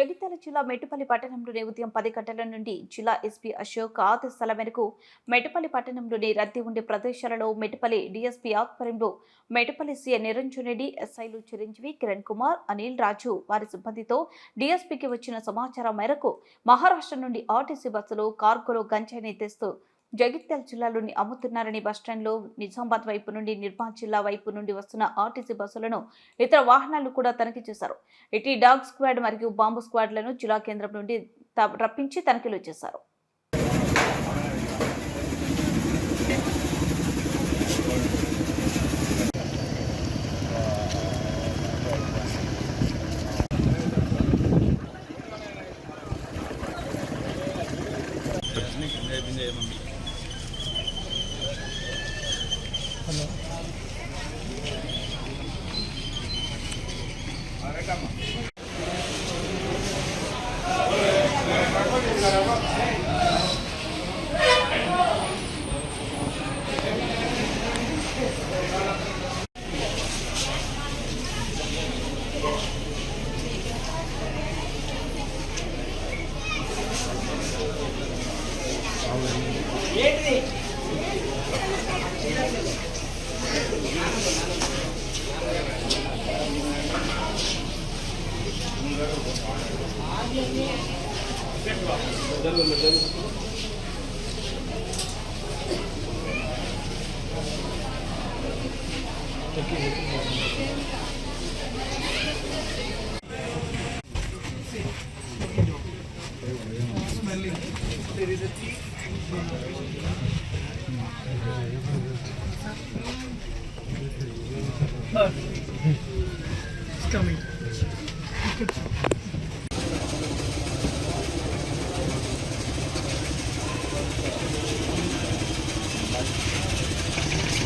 జగిత్యాల జిల్లా మెట్టుపల్లి పట్టణంలోని ఉదయం పది గంటల నుండి జిల్లా ఎస్పీ అశోక్ ఆదేశాల మేరకు మెట్టుపల్లి పట్టణంలోని రద్దీ ఉండే ప్రదేశాలలో మెట్టుపల్లి డీఎస్పీ ఆధ్వర్యంలో మెట్టుపల్లి సీఎం నిరంజన్ రెడ్డి ఎస్ఐలు చిరంజీవి కిరణ్ కుమార్ అనిల్ రాజు వారి సిబ్బందితో డీఎస్పీకి వచ్చిన సమాచారం మేరకు మహారాష్ట్ర నుండి ఆర్టీసీ బస్సులు కార్గోలో గంజాయిని తెస్తూ జగిత్యాల జిల్లాలోని అమ్ముతున్నారని బస్టాండ్లో నిజామాబాద్ వైపు నుండి నిర్మల్ జిల్లా వైపు నుండి వస్తున్న ఆర్టీసీ బస్సులను ఇతర వాహనాలు కూడా తనిఖీ చేశారు. ఇటీ డాగ్ స్క్వాడ్ మరియు బాంబు స్క్వాడ్లను జిల్లా కేంద్రం నుండి రప్పించి తనిఖీలు చేశారు. ఏంటిది There is a. It's coming.